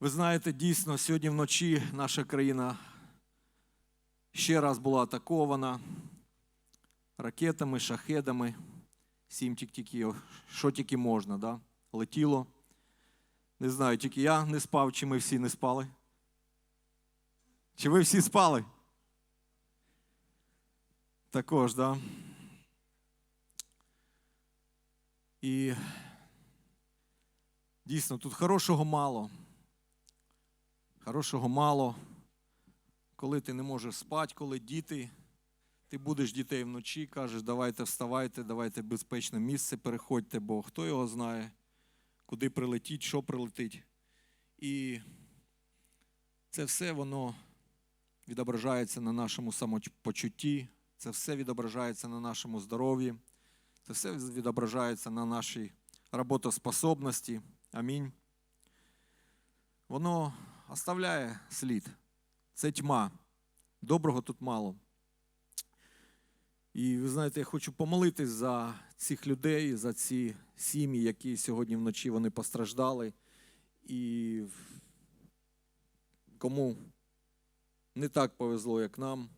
Ви знаєте, дійсно, сьогодні вночі наша країна ще раз була атакована ракетами, шахедами, сім тільки, що тільки можна, да? летіло. Не знаю, тільки я не спав, чи ми всі не спали. Чи ви всі спали? Також, да. І дійсно тут хорошого мало. Хорошого мало. Коли ти не можеш спати, коли діти, ти будеш дітей вночі, кажеш, давайте вставайте, давайте безпечне місце переходьте, бо хто його знає, куди прилетіть, що прилетить. І це все воно відображається на нашому самопочутті, це все відображається на нашому здоров'ї, це все відображається на нашій роботоспособності. Амінь. Воно оставляє слід. Це тьма. Доброго тут мало. І ви знаєте, я хочу помолитись за цих людей, за ці сім'ї, які сьогодні вночі вони постраждали. І кому не так повезло, як нам.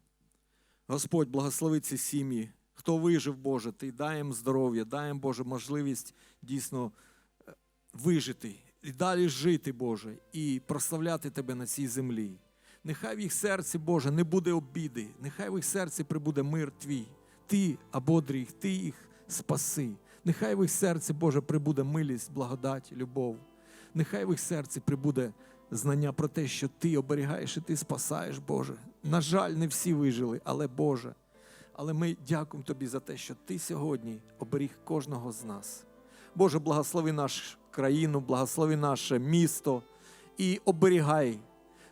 Господь благослови ці сім'ї. Хто вижив, Боже, ти дай їм здоров'я, дай їм, Боже, можливість дійсно е, вижити і далі жити, Боже, і прославляти Тебе на цій землі. Нехай в їх серці, Боже, не буде обіди, нехай в їх серці прибуде мир Твій. Ти ободрій їх, Ти їх спаси. Нехай в їх серці, Боже, прибуде милість, благодать, любов. Нехай в їх серці прибуде знання про те, що Ти оберігаєш і Ти спасаєш, Боже. На жаль, не всі вижили, але Боже. Але ми дякуємо Тобі за те, що Ти сьогодні оберіг кожного з нас. Боже, благослови нашу країну, благослови наше місто і оберігай.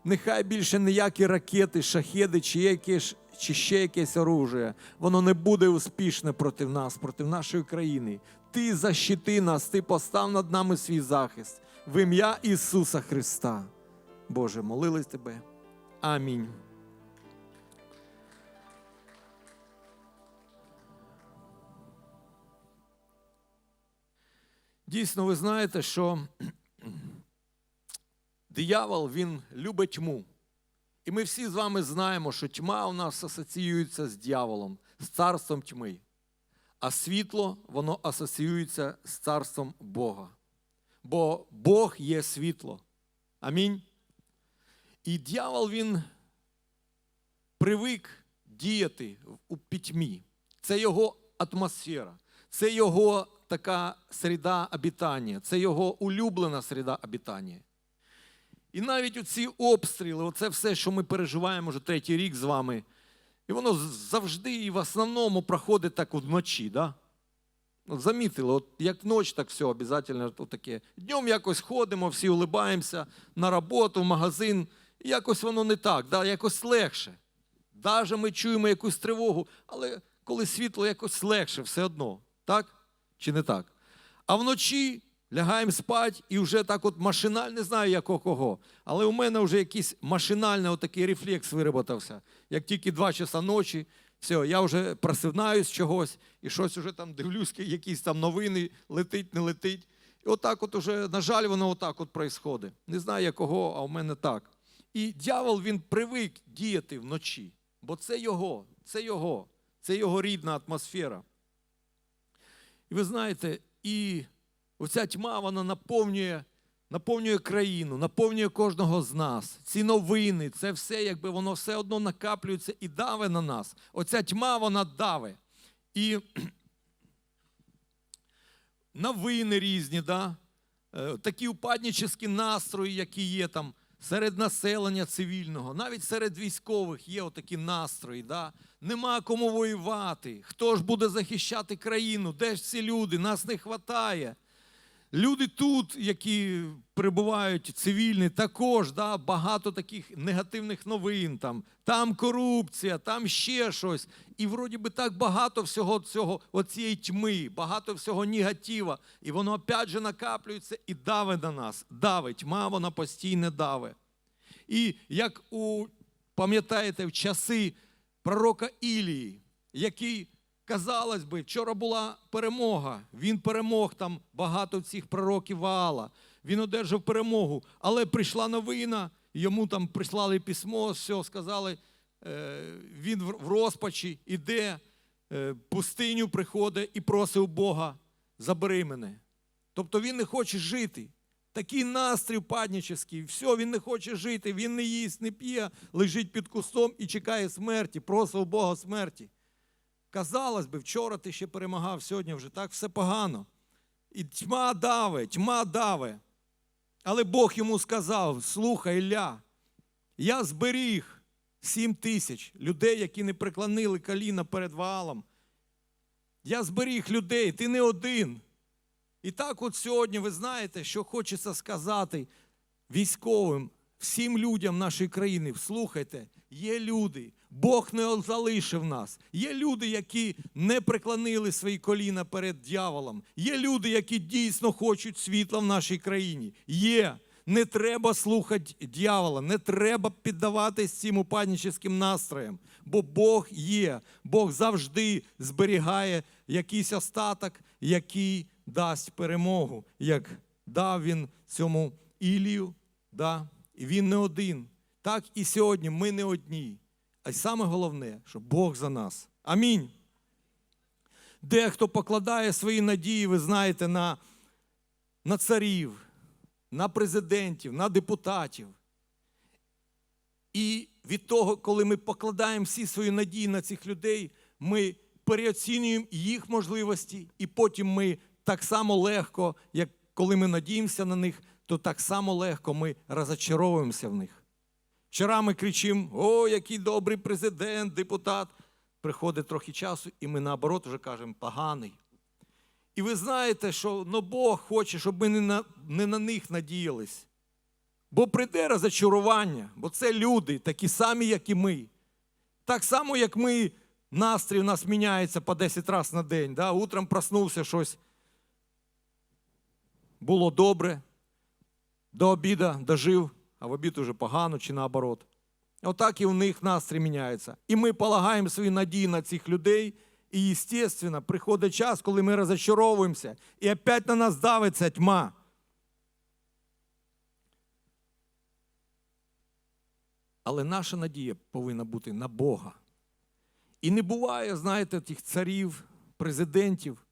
Нехай більше ніякі ракети, шахеди чи, якесь, чи ще якесь оружие, воно не буде успішне проти нас, проти нашої країни. Ти защити нас, ти постав над нами свій захист в ім'я Ісуса Христа. Боже, молились Тебе. Амінь. Дійсно, ви знаєте, що диявол він любить тьму. І ми всі з вами знаємо, що тьма у нас асоціюється з дьяволом, з царством тьми. А світло воно асоціюється з царством Бога. Бо Бог є світло. Амінь. І дьявол він привик діяти у пітьмі. Це його атмосфера, це його така середа обітання, це його улюблена середа обітання. І навіть оці обстріли, оце все, що ми переживаємо вже третій рік з вами, і воно завжди і в основному проходить так вночі. Да? От замітили, от як ніч, так все обов'язково таке. Днем якось ходимо, всі улибаємося на роботу, в магазин, і якось воно не так, да? якось легше. Даже ми чуємо якусь тривогу, але коли світло якось легше, все одно. Так? Чи не так? А вночі лягаємо спати і вже так от машинально, не знаю якого кого, але у мене вже якийсь машинальний отакий рефлекс вироботався. Як тільки два часа ночі, все, я вже просинаюсь чогось і щось уже там дивлюсь, якісь там новини, летить, не летить. І отак от уже, на жаль, воно отак от происходить. Не знаю якого, а у мене так. І дьявол він привик діяти вночі, бо це його, це його, це його рідна атмосфера. І ви знаєте, і оця тьма вона наповнює наповнює країну, наповнює кожного з нас. Ці новини, це все, якби воно все одно накаплюється і даве на нас. Оця тьма вона даве. І новини різні, да? Е, такі упаднічі настрої, які є там серед населення цивільного, навіть серед військових є отакі настрої. Да? Нема кому воювати. Хто ж буде захищати країну? Де ж ці люди? Нас не вистачає. Люди тут, які перебувають цивільні, також да, багато таких негативних новин. Там там корупція, там ще щось. І вроді би так багато всього цього, оцієї тьми, багато всього негатива. І воно опять же накаплюється і давить на нас. Давить, тьма вона постійно давить. І як у пам'ятаєте, в часи пророка Ілії, який Казалось би, вчора була перемога. Він перемог там багато цих пророків Ваала. він одержав перемогу. Але прийшла новина, йому там прислали письмо, все, сказали, е, він в розпачі іде, е, пустиню приходить і просить у Бога, забери мене. Тобто він не хоче жити. Такий настрій впадніческий, все, він не хоче жити, він не їсть, не п'є, лежить під кустом і чекає смерті, просить у Бога смерті. Казалось би, вчора ти ще перемагав, сьогодні вже так все погано. І тьма даве, тьма даве. Але Бог йому сказав: слухай, Ілля, я зберіг сім тисяч людей, які не преклонили коліна перед Ваалом. Я зберіг людей, ти не один. І так, от сьогодні ви знаєте, що хочеться сказати військовим, всім людям нашої країни. Слухайте, є люди, Бог не залишив нас. Є люди, які не преклонили свої коліна перед дьяволом. Є люди, які дійсно хочуть світла в нашій країні. Є. Не треба слухати дьявола, не треба піддаватись цим упадническим настроям, бо Бог є, Бог завжди зберігає якийсь остаток, який дасть перемогу, як дав він цьому Ілію, да? і він не один. Так і сьогодні ми не одні. А й саме головне, що Бог за нас. Амінь. Дехто покладає свої надії, ви знаєте, на, на царів, на президентів, на депутатів. І від того, коли ми покладаємо всі свої надії на цих людей, ми переоцінюємо їх можливості, і потім ми так само легко, як коли ми надіємося на них, то так само легко ми розочаровуємося в них. Вчора ми кричимо: о, який добрий президент, депутат. Приходить трохи часу, і ми наоборот вже кажемо поганий. І ви знаєте, що ну, Бог хоче, щоб ми не на, не на них надіялись. Бо прийде розочарування, бо це люди, такі самі, як і ми. Так само, як ми, настрій у нас міняється по 10 разів на день. Да? Утром проснувся щось. Було добре, до обіда дожив, а в обід уже погано чи наоборот. Отак і в них настрій міняється. І ми полагаємо свої надії на цих людей. І, естественно, приходить час, коли ми розочаровуємося, і опять на нас давиться тьма. Але наша надія повинна бути на Бога. І не буває, знаєте, тих царів, президентів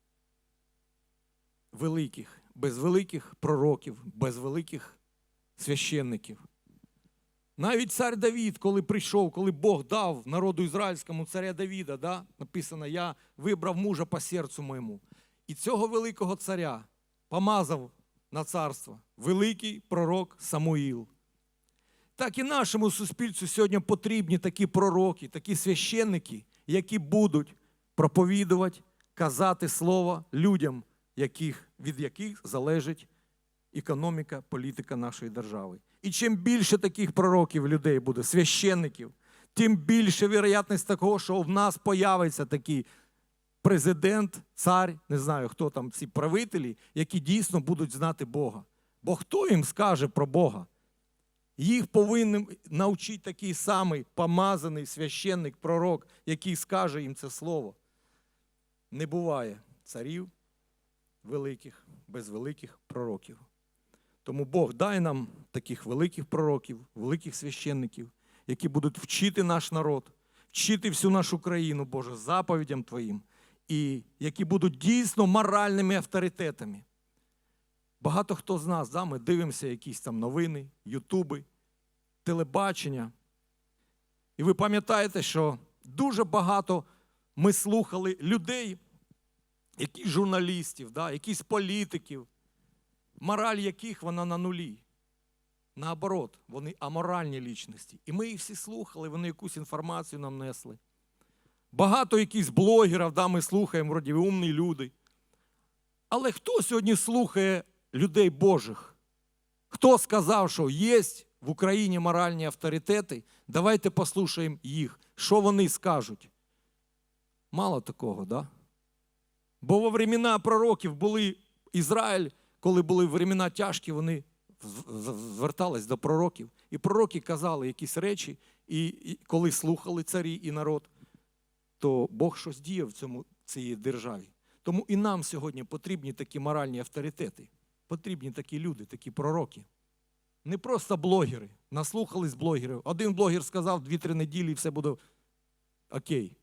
великих, без великих пророків, без великих священників. Навіть цар Давід, коли прийшов, коли Бог дав народу ізраїльському царя Давіда, да, написано, я вибрав мужа по серцю моєму. І цього великого царя помазав на царство великий пророк Самуїл. Так і нашому суспільству сьогодні потрібні такі пророки, такі священники, які будуть проповідувати, казати слово людям, яких, від яких залежить економіка, політика нашої держави. І чим більше таких пророків людей буде, священників, тим більше вірогятність такого, що в нас появиться такий президент, цар, не знаю, хто там ці правителі, які дійсно будуть знати Бога. Бо хто їм скаже про Бога? Їх повинен навчити такий самий помазаний священник, пророк, який скаже їм це слово. Не буває царів великих без великих пророків. Тому Бог дай нам таких великих пророків, великих священників, які будуть вчити наш народ, вчити всю нашу країну, Боже, заповідям Твоїм, і які будуть дійсно моральними авторитетами. Багато хто з нас, да, ми дивимося якісь там новини, ютуби, телебачення. І ви пам'ятаєте, що дуже багато ми слухали людей, яких журналістів, да, якихось політиків, мораль яких вона на нулі. Наоборот, вони аморальні лічності. І ми їх всі слухали, вони якусь інформацію нам несли. Багато якихось блогерів, да, ми слухаємо, вроді умні люди. Але хто сьогодні слухає людей Божих? Хто сказав, що є в Україні моральні авторитети? Давайте послухаємо їх, що вони скажуть. Мало такого, да? Бо во времена пророків були Ізраїль, коли були времена тяжкі, вони звертались до пророків. І пророки казали якісь речі, і, коли слухали царі і народ, то Бог щось діяв в цьому цій державі. Тому і нам сьогодні потрібні такі моральні авторитети. потрібні такі люди, такі пророки. Не просто блогери. Наслухались блогерів. Один блогер сказав 2-3 неділі і все буде окей.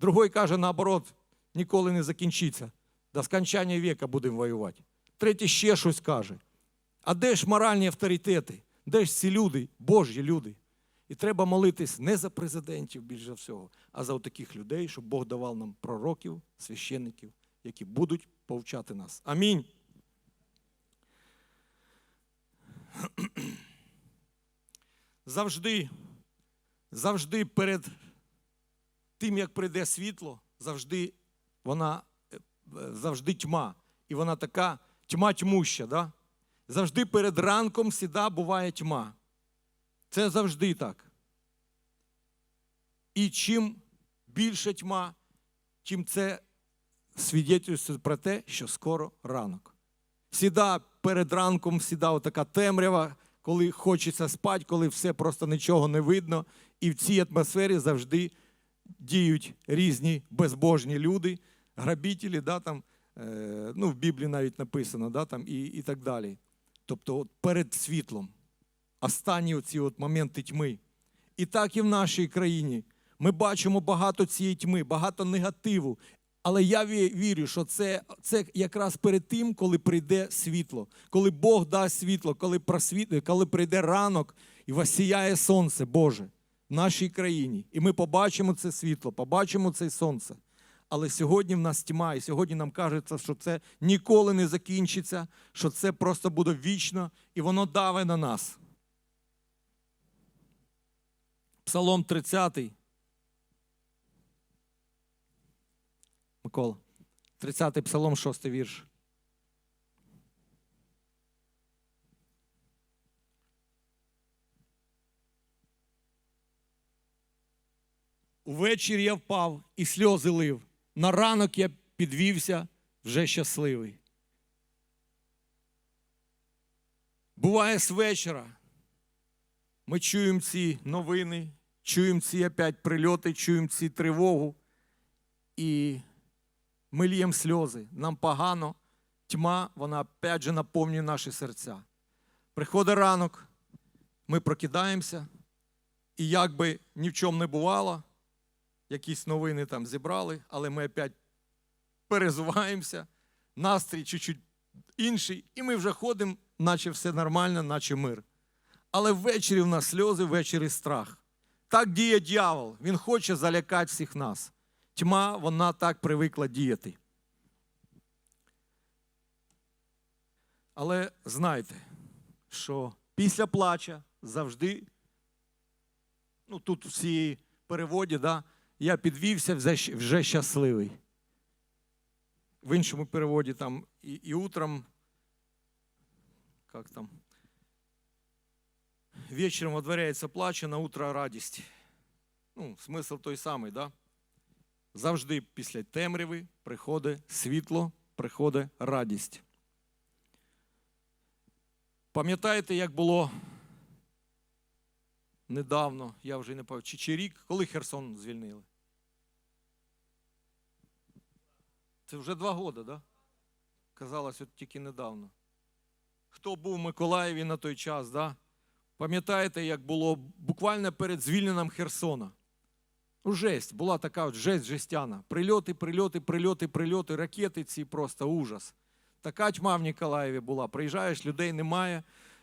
Другий каже, наоборот, ніколи не закінчиться. До скончання віка будемо воювати. Третій ще щось каже. А де ж моральні авторитети? Де ж ці люди, Божі люди? І треба молитись не за президентів більш за всього, а за таких людей, щоб Бог давав нам пророків, священників, які будуть повчати нас. Амінь. Завжди, завжди перед тим, як прийде світло, завжди вона е, завжди тьма. І вона така тьма тьмуща. Да? Завжди перед ранком сіда буває тьма. Це завжди так. І чим більше тьма, тим це свідчить про те, що скоро ранок. Сіда перед ранком, сіда така темрява, коли хочеться спати, коли все просто нічого не видно. І в цій атмосфері завжди діють різні безбожні люди, грабітелі, да, там, ну, в Біблії навіть написано, да, там, і, і так далі. Тобто от перед світлом. Останні оці от моменти тьми. І так і в нашій країні. Ми бачимо багато цієї тьми, багато негативу. Але я вірю, що це, це якраз перед тим, коли прийде світло, коли Бог дасть світло, коли, просвіт... коли прийде ранок і восіяє сонце Боже в нашій країні. І ми побачимо це світло, побачимо це сонце. Але сьогодні в нас тьма, і сьогодні нам кажеться, що це ніколи не закінчиться, що це просто буде вічно, і воно даве на нас. Псалом 30. Микола. 30 псалом, 6 вірш. Увечері я впав і сльози лив. На ранок я підвівся вже щасливий. Буває з вечора. Ми чуємо ці новини, чуємо ці опять прильоти, чуємо ці тривогу. І ми ліємо сльози. Нам погано, тьма, вона опять же наповнює наші серця. Приходить ранок, ми прокидаємося, і як би ні в чому не бувало, якісь новини там зібрали, але ми опять перезуваємося, настрій чуть-чуть інший, і ми вже ходимо, наче все нормально, наче мир. Але ввечері в нас сльози, ввечері страх. Так діє дьявол. Він хоче залякати всіх нас. Тьма, вона так привикла діяти. Але знайте, що після плача завжди, ну тут в цій переводі, да, я підвівся вже, щасливий. В іншому переводі там і, і утром, як там, вечером водворяється плач, а на утро радість. Ну, смисл той самий, да? Завжди після темряви приходить світло, приходить радість. Пам'ятаєте, як було недавно, я вже не пам'ятаю, чи, чи рік, коли Херсон звільнили? Це вже два роки, да? Казалось, от тільки недавно. Хто був в Миколаєві на той час, да? Пам'ятаєте, як було буквально перед звільненням Херсона? Ну, жесть, була така от жесть жестяна. Прильоти, прильоти, прильоти, прильоти, ракети ці просто ужас. Така тьма в Ніколаєві була. Приїжджаєш, людей немає,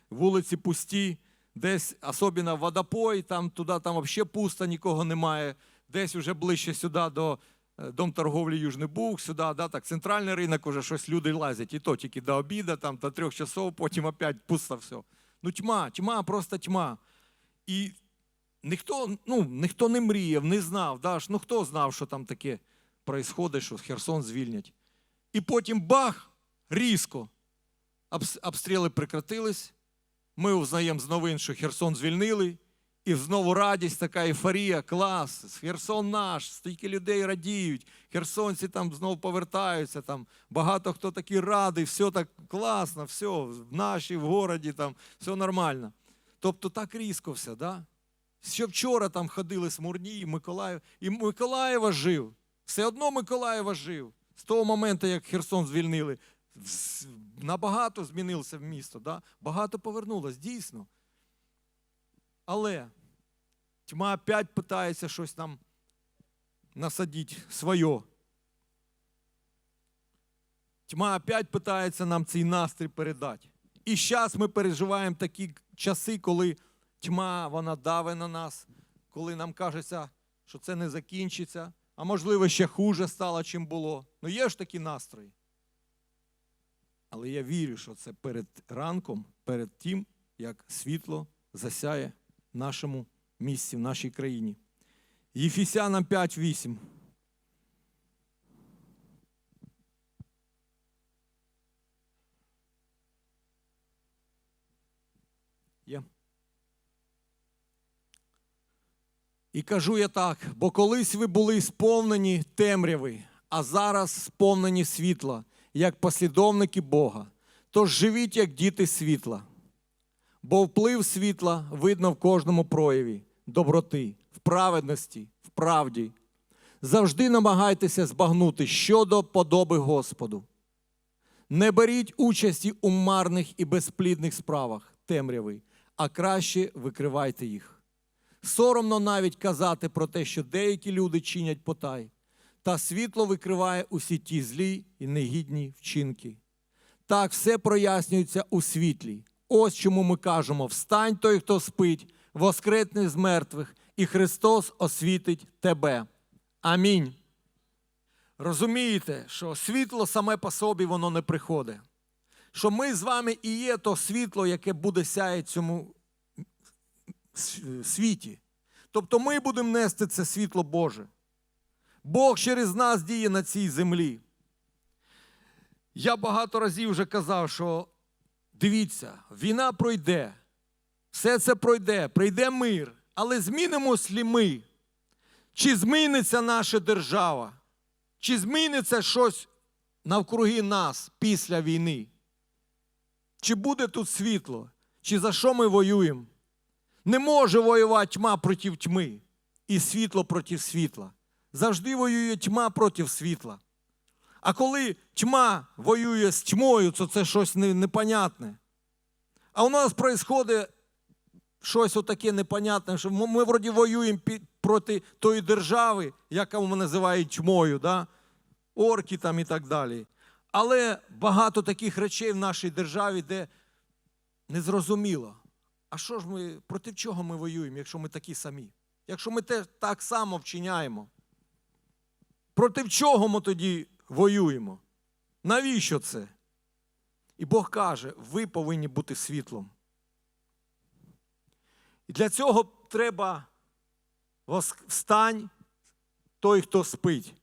вулиці пусті, десь особливо водопой, там туди там взагалі пусто, нікого немає. Десь вже ближче сюди до е, Дом торговлі Южний Буг, сюди, да, так, центральний ринок, уже щось люди лазять, і то тільки до обіду, там, до трьох часов, потім опять пусто все. Ну, тьма, тьма, просто тьма. І ніхто, ну, ніхто не мріяв, не знав. Да? Ну хто знав, що там таке происходить, що Херсон звільнять. І потім бах, різко. Обстріли прекратились. Ми узнаємо з новин, що Херсон звільнили. І знову радість, така ейфорія, клас, Херсон наш, стільки людей радіють, херсонці там знову повертаються, там багато хто такий радий, все так класно, все, в нашій, в городі, там, все нормально. Тобто так різко все, да? Ще вчора там ходили смурні, і Миколаїв, і Миколаєва жив. Все одно Миколаєва жив. З того моменту, як Херсон звільнили, Набагато змінилося в місто, да? багато повернулось, дійсно. Але тьма опять питається щось нам насадити своє. Тьма опять питається нам цей настрій передати. І зараз ми переживаємо такі часи, коли тьма вона давить на нас, коли нам кажеться, що це не закінчиться, а можливо ще хуже стало, чим було. Ну є ж такі настрої. Але я вірю, що це перед ранком, перед тим, як світло засяє в нашому місці, в нашій країні. Єфісянам 5.8. Є. І кажу я так, бо колись ви були сповнені темряви, а зараз сповнені світла, як послідовники Бога. Тож живіть, як діти світла. Бо вплив світла видно в кожному прояві доброти, в праведності, в правді. Завжди намагайтеся збагнути щодо подоби Господу. Не беріть участі у марних і безплідних справах темряви, а краще викривайте їх. Соромно навіть казати про те, що деякі люди чинять потай, та світло викриває усі ті злі і негідні вчинки. Так все прояснюється у світлі. Ось чому ми кажемо: встань той, хто спить, воскретне з мертвих, і Христос освітить тебе. Амінь. Розумієте, що світло саме по собі воно не приходить. Що ми з вами і є то світло, яке буде сяяти цьому світі. Тобто ми будемо нести це світло Боже. Бог через нас діє на цій землі. Я багато разів вже казав, що дивіться, війна пройде, все це пройде, прийде мир, але змінимось лі ми? Чи зміниться наша держава? Чи зміниться щось навкруги нас після війни? Чи буде тут світло? Чи за що ми воюємо? Не може воювати тьма проти тьми і світло проти світла. Завжди воює тьма проти світла. А коли тьма воює з тьмою, то це щось непонятне. А у нас відбувається щось отаке непонятне, що ми, вроді воюємо проти тої держави, яка ми називають тьмою, да? орки там і так далі. Але багато таких речей в нашій державі, де незрозуміло. А що ж ми, проти чого ми воюємо, якщо ми такі самі? Якщо ми те так само вчиняємо? Проти чого ми тоді воюємо? Навіщо це? І Бог каже, ви повинні бути світлом. І для цього треба встань той, хто спить.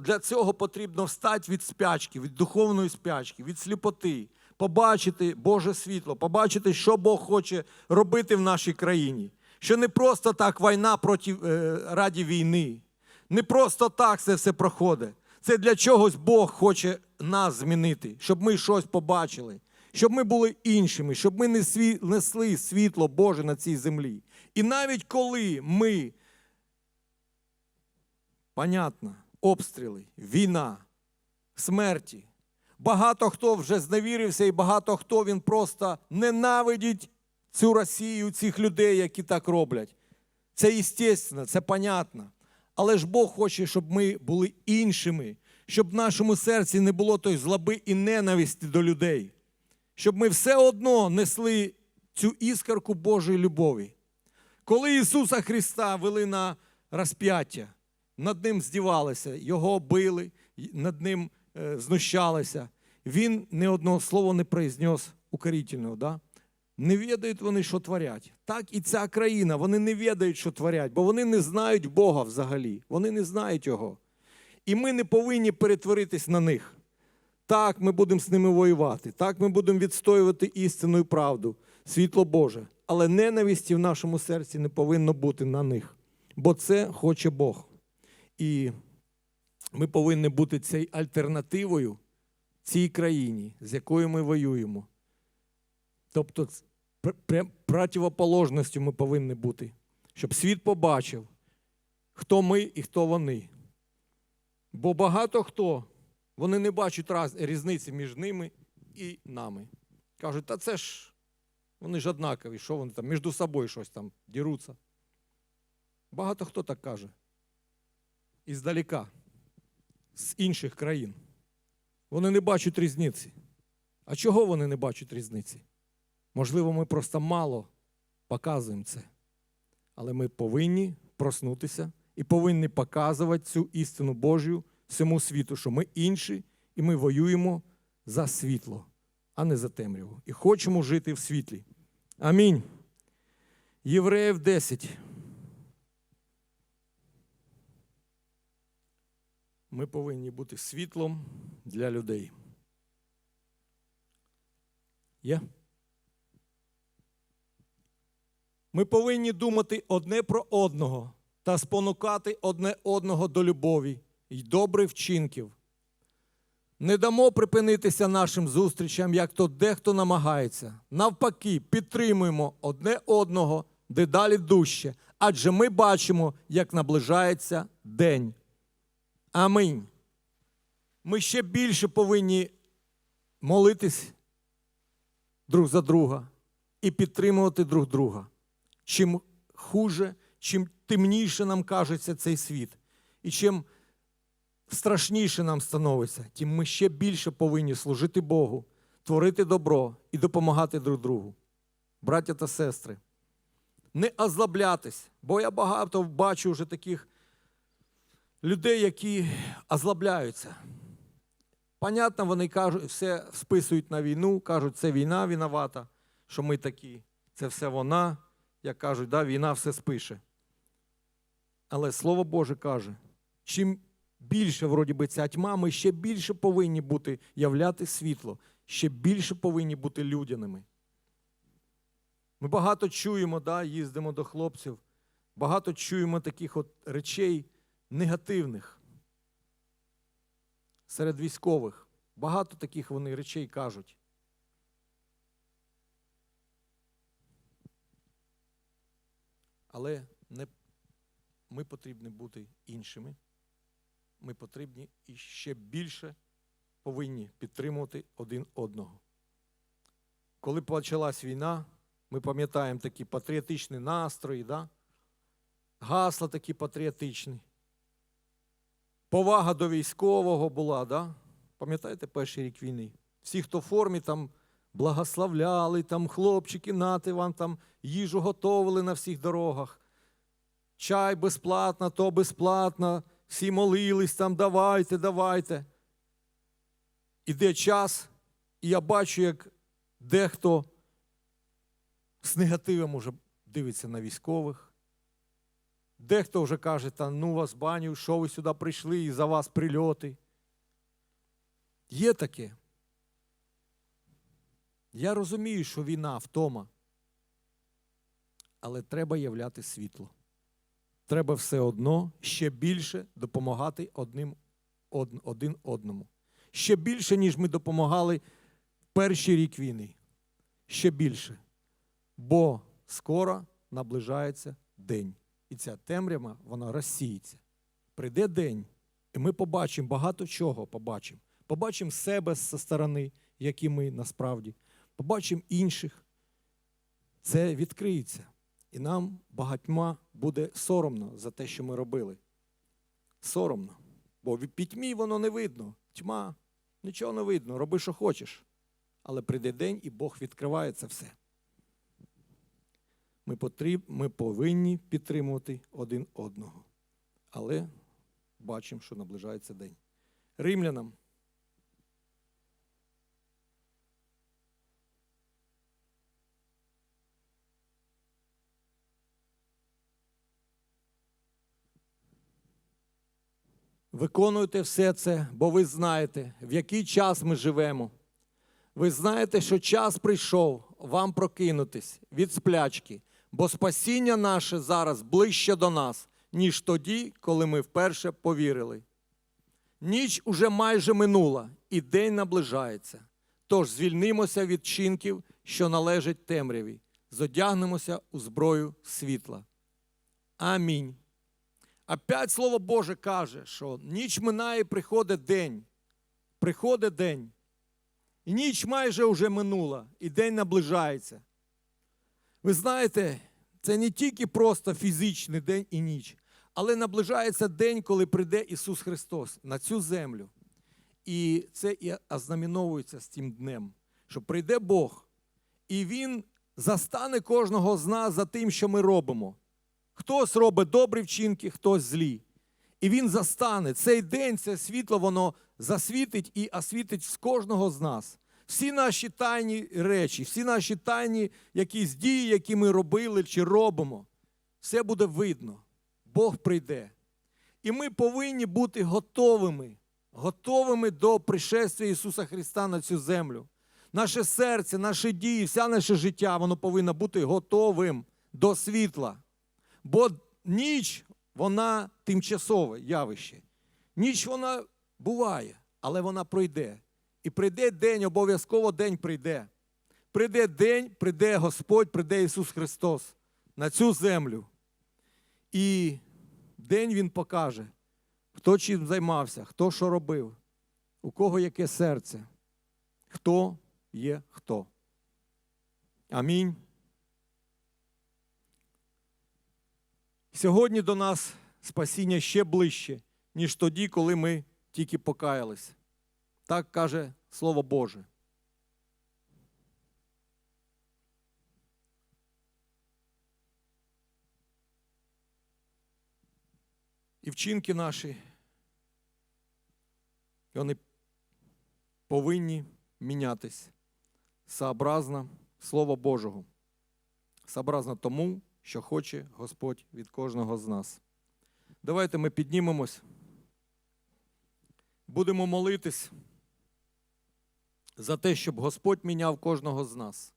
Для, цього потрібно встати від спячки, від духовної спячки, від сліпоти, побачити Боже світло, побачити, що Бог хоче робити в нашій країні. Що не просто так війна проти, е, раді війни, не просто так це все проходить. Це для чогось Бог хоче нас змінити, щоб ми щось побачили, щоб ми були іншими, щоб ми несві- несли світло Боже на цій землі. І навіть коли ми Понятно, обстріли, війна, смерті. Багато хто вже зневірився, і багато хто він просто ненавидить цю Росію, цих людей, які так роблять. Це естественно, це понятно. Але ж Бог хоче, щоб ми були іншими, щоб в нашому серці не було тої злоби і ненависті до людей, щоб ми все одно несли цю іскорку Божої любові. Коли Ісуса Христа вели на розп'яття, над ним здівалися, його били, над ним е, знущалися. Він ні одного слова не произнес укорительного. Да? Не відають вони, що творять. Так і ця країна, вони не відають, що творять, бо вони не знають Бога взагалі. Вони не знають Його. І ми не повинні перетворитись на них. Так, ми будемо з ними воювати. Так, ми будемо відстоювати істину і правду, світло Боже. Але ненависті в нашому серці не повинно бути на них. Бо це хоче Бог. І ми повинні бути цією альтернативою цій країні, з якою ми воюємо. Тобто, противоположністю ми повинні бути, щоб світ побачив, хто ми і хто вони. Бо багато хто Вони не бачать різниці між ними і нами. Кажуть, та це ж вони ж однакові, що вони там між собою щось там діруться. Багато хто так каже. Іздалека, з інших країн. Вони не бачать різниці. А чого вони не бачать різниці? Можливо, ми просто мало показуємо це. Але ми повинні проснутися і повинні показувати цю істину Божю всьому світу, що ми інші і ми воюємо за світло, а не за темряву. І хочемо жити в світлі. Амінь. Євреїв 10. Ми повинні бути світлом для людей. Є? Ми повинні думати одне про одного та спонукати одне одного до любові й добрих вчинків. Не дамо припинитися нашим зустрічам, як то дехто намагається. Навпаки, підтримуємо одне одного дедалі дужче, адже ми бачимо, як наближається день. Амінь. Ми ще більше повинні молитись друг за друга і підтримувати друг друга. Чим хуже, чим темніше нам кажеться цей світ, і чим страшніше нам становиться, тим ми ще більше повинні служити Богу, творити добро і допомагати друг другу. Браття та сестри, не озлаблятись, бо я багато бачу вже таких людей, які озлабляються. Понятно, вони кажуть, все списують на війну, кажуть, це війна виновата, що ми такі, це все вона, як кажуть, да, війна все спише. Але Слово Боже каже, чим більше вроді би ця тьма, ми ще більше повинні бути являти світло, ще більше повинні бути людяними. Ми багато чуємо, да, їздимо до хлопців, багато чуємо таких от речей негативних серед військових. Багато таких вони речей кажуть. Але не, ми потрібні бути іншими. Ми потрібні і ще більше повинні підтримувати один одного. Коли почалась війна, ми пам'ятаємо такі патріотичні настрої, да? гасла такі патріотичні. Повага до військового була, да? пам'ятаєте перший рік війни? Всі, хто в формі, там благословляли, там хлопчики, нати вам там їжу готовили на всіх дорогах. Чай безплатно, то безплатно, всі молились там, давайте, давайте. Іде час, і я бачу, як дехто з негативом уже дивиться на військових. Дехто вже каже, та ну вас баню, що ви сюди прийшли і за вас прильоти. Є таке. Я розумію, що війна втома. Але треба являти світло. Треба все одно ще більше допомагати одним, од, один одному. Ще більше, ніж ми допомагали перший рік війни. Ще більше. Бо скоро наближається день. І ця темрява, вона розсіється. Прийде день, і ми побачимо багато чого побачимо. Побачимо себе зі сторони, які ми насправді, побачимо інших. Це відкриється. І нам багатьма буде соромно за те, що ми робили. Соромно. Бо в пітьмі воно не видно. Тьма, нічого не видно, роби, що хочеш. Але прийде день, і Бог відкриває це все. Ми, потріб, ми повинні підтримувати один одного. Але бачимо, що наближається день. Римлянам. Виконуйте все це, бо ви знаєте, в який час ми живемо. Ви знаєте, що час прийшов вам прокинутись від сплячки, бо спасіння наше зараз ближче до нас, ніж тоді, коли ми вперше повірили. Ніч уже майже минула, і день наближається. Тож звільнимося від чинків, що належать темряві, зодягнемося у зброю світла. Амінь. Опять Слово Боже каже, що ніч минає приходить день. приходить день, і ніч майже вже минула, і день наближається. Ви знаєте, це не тільки просто фізичний день і ніч, але наближається день, коли прийде Ісус Христос на цю землю. І це і ознаменовується з тим днем, що прийде Бог, і Він застане кожного з нас за тим, що ми робимо. Хтось робить добрі вчинки, хтось злі. І він застане. Цей день, це світло, воно засвітить і освітить з кожного з нас. Всі наші тайні речі, всі наші тайні якісь дії, які ми робили чи робимо, все буде видно. Бог прийде. І ми повинні бути готовими, готовими до пришестя Ісуса Христа на цю землю. Наше серце, наші дії, вся наше життя, воно повинно бути готовим до світла. Бо ніч, вона тимчасове явище. Ніч вона буває, але вона пройде. І прийде день, обов'язково день прийде. Прийде день, прийде Господь, прийде Ісус Христос на цю землю. І день Він покаже, хто чим займався, хто що робив, у кого яке серце, хто є хто. Амінь. Сьогодні до нас спасіння ще ближче, ніж тоді, коли ми тільки покаялись. Так каже Слово Боже. І вчинки наші, вони повинні мінятись сообразно Слова Божого, сообразно тому, що хоче Господь від кожного з нас. Давайте ми піднімемось, будемо молитись за те, щоб Господь міняв кожного з нас.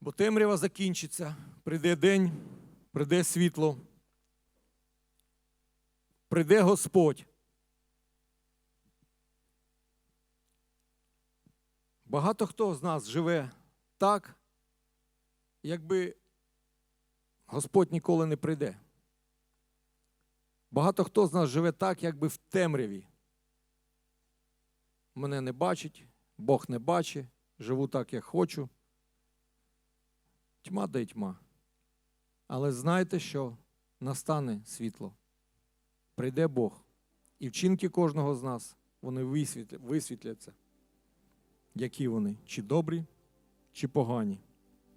Бо темрява закінчиться, прийде день, прийде світло, прийде Господь. Багато хто з нас живе так, якби Господь ніколи не прийде. Багато хто з нас живе так, якби в темряві. Мене не бачить, Бог не бачить, живу так, як хочу. Тьма да й тьма. Але знайте, що настане світло. Прийде Бог. І вчинки кожного з нас вони висвітляться. Які вони? Чи добрі, чи погані.